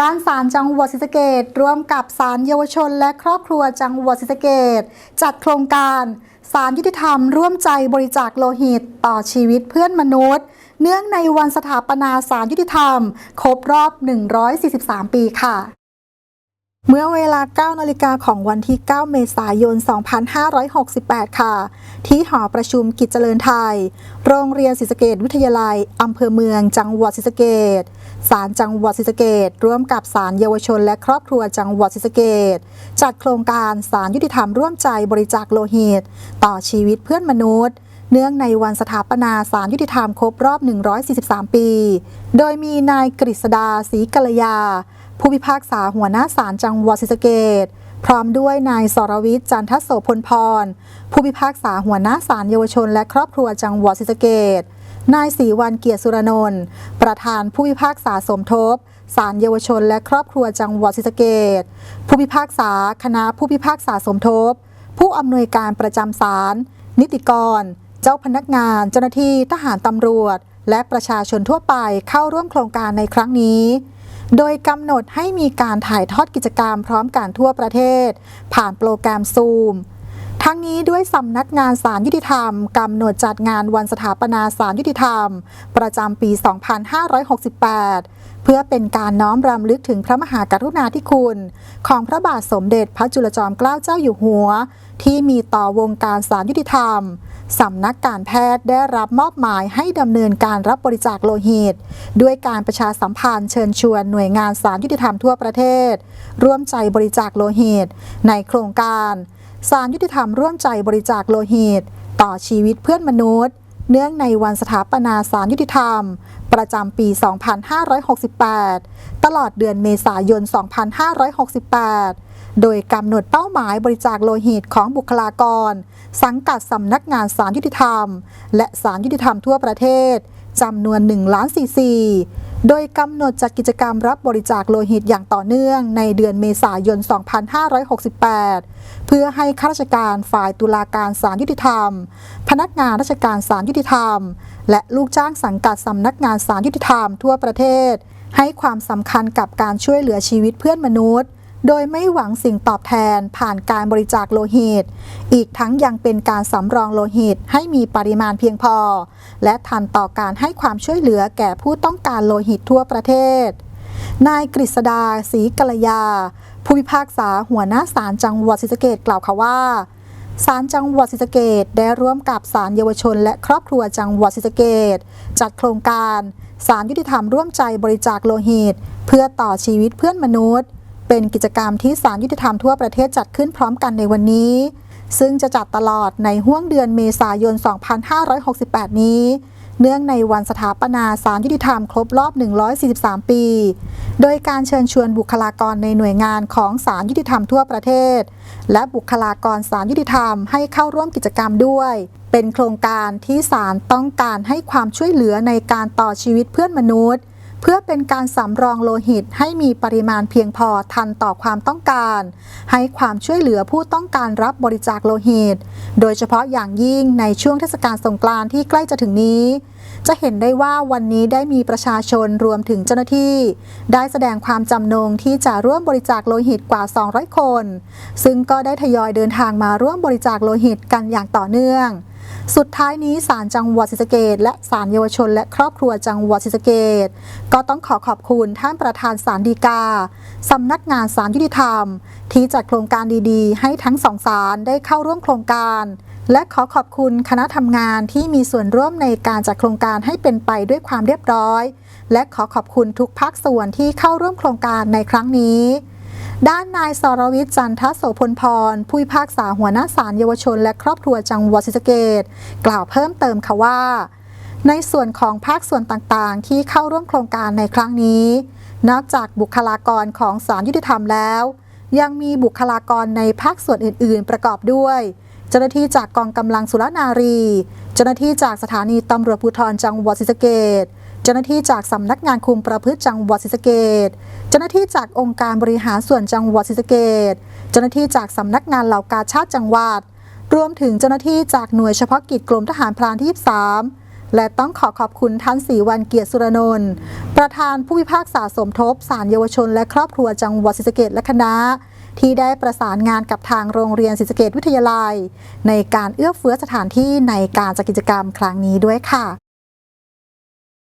ด้านศาลจังหวัดศรีสะเกดร่วมกับศาลเยาวชน และครอบครัวจังหวัดศรีสะเกดจัดโครงการศาลยุติธรรม ร่วมใจบริจาคโลหิต ต่อชีวิตเพื่อนมนุษย์ เนื่องในวันสถาปนาศาลยุติธรรม ครบรอบ 143 ปีค่ะ เมื่อเวลา 9 นาฬิกาของวันที่ 9 เมษายน 2568 ค่ะ ที่หอประชุมกิจเจริญไทย โรงเรียนศรีสเกดวิทยาลัย อำเภอเมือง จังหวัดศรีสเกดศาลจังหวัดศรีสเกดร่วมกับศาลเยาวชนและครอบครัวจังหวัดศรีสเกดจัดโครงการศาลยุติธรรมร่วมใจบริจาคโลหิต ต่อชีวิตเพื่อนมนุษย์ เนื่องในวันสถาปนาศาลยุติธรรมครบรอบ 143 ปี โดยมีนายกฤษดาศรีกัลยา ผู้พิพากษาหัวหน้าศาลจังหวัดศรีสะเกดพร้อมด้วยนายสรวิทย์จันทโสพลพร ผู้พิพากษาหัวหน้าศาลเยาวชนและครอบครัวจังหวัดศรีสะเกดนายศรีวันเกียรติสุรนนท์ประธานผู้พิพากษาสมทบศาลเยาวชนและครอบครัวจังหวัดศรีสะเกดผู้พิพากษาคณะผู้พิพากษาสมทบ ผู้อำนวยการประจำศาลนิติกร เจ้าพนักงาน เจ้าหน้าที่ทหารตำรวจ และประชาชนทั่วไปเข้าร่วมโครงการในครั้งนี้ โดยกำหนดให้มีการถ่ายทอดกิจกรรมพร้อมกันทั่วประเทศ ผ่านโปรแกรมซูมทั้งนี้ด้วยสำนักงานศาลยุติธรรมกำหนดจัดงานวันสถาปนาศาลยุติธรรม ประจำปี 2568 เพื่อเป็นการน้อมรำลึกถึงพระมหากรุณาธิคุณ ของพระบาทสมเด็จพระจุลจอมเกล้าเจ้าอยู่หัว ที่มีต่อวงการศาลยุติธรรม สำนักการแพทย์ได้รับมอบหมายให้ดำเนินการรับบริจาคโลหิต ด้วยการประชาสัมพันธ์เชิญชวนหน่วยงานศาลยุติธรรมทั่วประเทศ ร่วมใจบริจาคโลหิต ในโครงการศาลยุติธรรมร่วมใจบริจาคโลหิต ต่อชีวิตเพื่อนมนุษย์ เนื่องในวันสถาปนาศาลยุติธรรม ประจำปี 2568 ตลอดเดือนเมษายน 2568 โดยกำหนดเป้าหมายบริจาคโลหิตของบุคลากร สังกัดสำนักงานศาลยุติธรรม และศาลยุติธรรมทั่วประเทศจำนวน1ล้านซีซีโดยกำหนดจัดกิจกรรมรับบริจาคโลหิตอย่างต่อเนื่องในเดือนเมษายน 2568 เพื่อให้ข้าราชการฝ่ายตุลาการศาลยุติธรรม พนักงานราชการศาลยุติธรรม และลูกจ้างสังกัดสำนักงานศาลยุติธรรมทั่วประเทศ ให้ความสำคัญกับการช่วยเหลือชีวิตเพื่อนมนุษย์ โดยไม่หวังสิ่งตอบแทนผ่านการบริจาคโลหิต อีกทั้งยังเป็นการสำรองโลหิตให้มีปริมาณเพียงพอ และทันต่อการให้ความช่วยเหลือแก่ผู้ต้องการโลหิตทั่วประเทศ นายกฤษดาศรีกัลยา ผู้พิพากษาหัวหน้าศาลจังหวัดศรีสะเกดกล่าวค่ะว่าศาลจังหวัดศรีสะเกดได้ร่วมกับศาลเยาวชน และครอบครัวจังหวัดศรีสะเกดจัดโครงการศาลยุติธรรมร่วมใจบริจาคโลหิต เพื่อต่อชีวิตเพื่อนมนุษย์ เป็นกิจกรรมที่ศาลยุติธรรมทั่วประเทศจัดขึ้นพร้อมกันในวันนี้ ซึ่งจะจัดตลอดในห้วงเดือนเมษายน 2568 นี้ เนื่องในวันสถาปนาศาลยุติธรรมครบรอบ 143 ปี โดยการเชิญชวนบุคลากรในหน่วยงานของศาลยุติธรรมทั่วประเทศ และบุคลากรศาลยุติธรรมให้เข้าร่วมกิจกรรมด้วย เป็นโครงการที่ศาลต้องการให้ความช่วยเหลือในการต่อชีวิตเพื่อนมนุษย์ เพื่อเป็นการสำรองโลหิตให้มีปริมาณเพียงพอทันต่อความต้องการ ให้ความช่วยเหลือผู้ต้องการรับบริจาคโลหิต โดยเฉพาะอย่างยิ่งในช่วงเทศกาลสงกรานต์ที่ใกล้จะถึงนี้ จะเห็นได้ว่าวันนี้ได้มีประชาชนรวมถึงเจ้าหน้าที่ ได้แสดงความจำนงที่จะร่วมบริจาคโลหิตกว่า 200 คน ซึ่งก็ได้ทยอยเดินทางมาร่วมบริจาคโลหิตกันอย่างต่อเนื่อง สุดท้ายนี้ศาลจังหวัดศรีสะเกดและศาลเยาวชน และครอบครัวจังหวัดศรีสะเกดก็ต้องขอขอบคุณท่านประธานศาลฎีกาสำนักงานศาลยุติธรรม ที่จัดโครงการดีๆ ให้ทั้งสองศาลได้เข้าร่วมโครงการ และขอขอบคุณคณะทำงานที่มีส่วนร่วมในการจัดโครงการให้เป็นไปด้วยความเรียบร้อย และขอขอบคุณทุกภาคส่วนที่เข้าร่วมโครงการในครั้งนี้ ด้านนายสรวิทย์จันทโสพลพร ผู้พิพากษาหัวหน้าศาลเยาวชน และครอบครัวจังหวัดศรีสะเกดกล่าวเพิ่มเติมค่ะว่า ในส่วนของภาคส่วนต่างๆ ที่เข้าร่วมโครงการในครั้งนี้ นอกจากบุคลากรของศาลยุติธรรมแล้ว ยังมีบุคลากรในภาคส่วนอื่น ๆ ประกอบด้วย เจ้าหน้าที่จากกองกำลังสุรนารี เจ้าหน้าที่จากสถานีตำรวจภูธรจังหวัดศรีสะเกษเจ้าหน้าที่จากสำนักงานคุมประพฤติจังหวัดศรีสะเกษเจ้าหน้าที่จากองค์การบริหารส่วนจังหวัดศรีสะเกษเจ้าหน้าที่จากสำนักงานเหล่ากาชาติจังหวัด รวมถึงเจ้าหน้าที่จากหน่วยเฉพาะกิจกรมทหารพรานที่ 23 และต้องขอขอบคุณท่านสีวันเกียรติสุรนนท์ประธานผู้พิพากษาสมทบศาลเยาวชน และครอบครัวจังหวัดศรีสะเกษและคณะ ที่ได้ประสานงานกับทางโรงเรียนศิษเกตวิทยาลัย ในการเอื้อเฟื้อสถานที่ในการจัดกิจกรรมครั้งนี้ด้วยค่ะ